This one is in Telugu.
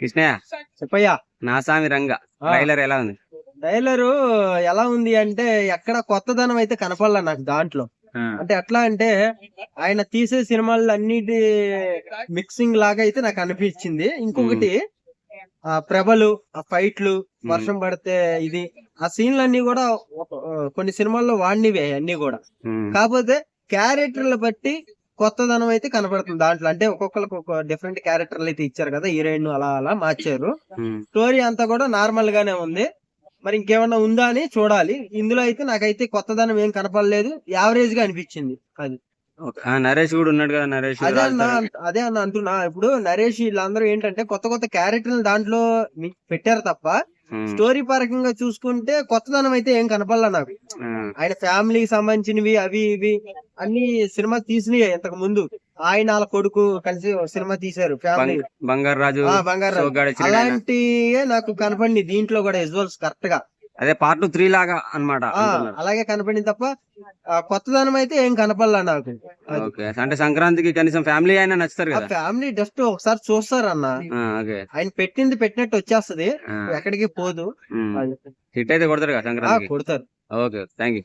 కృష్ణయ్య చెప్పయ్యా. నాసామి రంగ. ట్రైలర్ ఎలా ఉంది? ట్రైలర్ ఎలా ఉంది అంటే ఎక్కడ కొత్తదనం అయితే కనపడలా నాకు దాంట్లో. అంటే ఎట్లా అంటే ఆయన తీసే సినిమాలు అన్నిటి మిక్సింగ్ లాగా అయితే నాకు అనిపించింది. ఇంకొకటి ఆ ప్రభలు ఆ ఫైట్లు వర్షం పడితే ఇది ఆ సీన్లు అన్ని కూడా కొన్ని సినిమాల్లో వాడినివే అన్ని కూడా. కాకపోతే క్యారెక్టర్లు బట్టి కొత్తదనం అయితే కనపడుతుంది దాంట్లో. అంటే ఒక్కొక్కరికి ఒక డిఫరెంట్ క్యారెక్టర్లు అయితే ఇచ్చారు కదా హీరోయిన్ అలా అలా మార్చారు. స్టోరీ అంతా కూడా నార్మల్ గానే ఉంది. మరి ఇంకేమన్నా ఉందా అని చూడాలి. ఇందులో అయితే నాకైతే కొత్తదనం ఏం కనపడలేదు. యావరేజ్గా అనిపించింది అది. నరేష్ కూడా ఉన్నాడు కదా నరేష్ అదే అన్న. అదే అన్న అంటున్నా. ఇప్పుడు నరేష్ వీళ్ళందరూ ఏంటంటే కొత్త కొత్త క్యారెక్టర్లు దాంట్లో పెట్టారు తప్ప స్టోరీ పరంగా చూసుకుంటే కొత్తదనం అయితే ఏం కనపడలా నాకు. ఆయన ఫ్యామిలీకి సంబంధించినవి అవి ఇవి అన్ని సినిమా తీసినాయి ఇంతకు ముందు. ఆయన వాళ్ళ కొడుకు కలిసి సినిమా తీశారు ఫ్యామిలీ. బంగ్- బంగారు రాజు ఆ బంగారు సోగ్గాడు చిన్న ఆయన. అలాంటివే నాకు కనపడింది దీంట్లో కూడా విజువల్స్ కరెక్ట్గా. అదే పార్ట్ త్రీ లాగా అంటున్నారు. అలాగే కనపడింది తప్ప కొత్తదనం అయితే ఏం కనపడలా నాకు. ఓకే అంటే సంక్రాంతికి కనీసం ఫ్యామిలీ అయినా నచ్చుతారు కదా? ఫ్యామిలీ జస్ట్ ఒకసారి చూస్తారన్న. ఆ, ఓకే. ఆయన పెట్టింది పెట్టినట్టు వచ్చేస్తది. ఎక్కడికి పోదు. హిట్ అయితే కొడతారు కదా ఆ, సంక్రాంతికి? కొడతారు. Okay thank you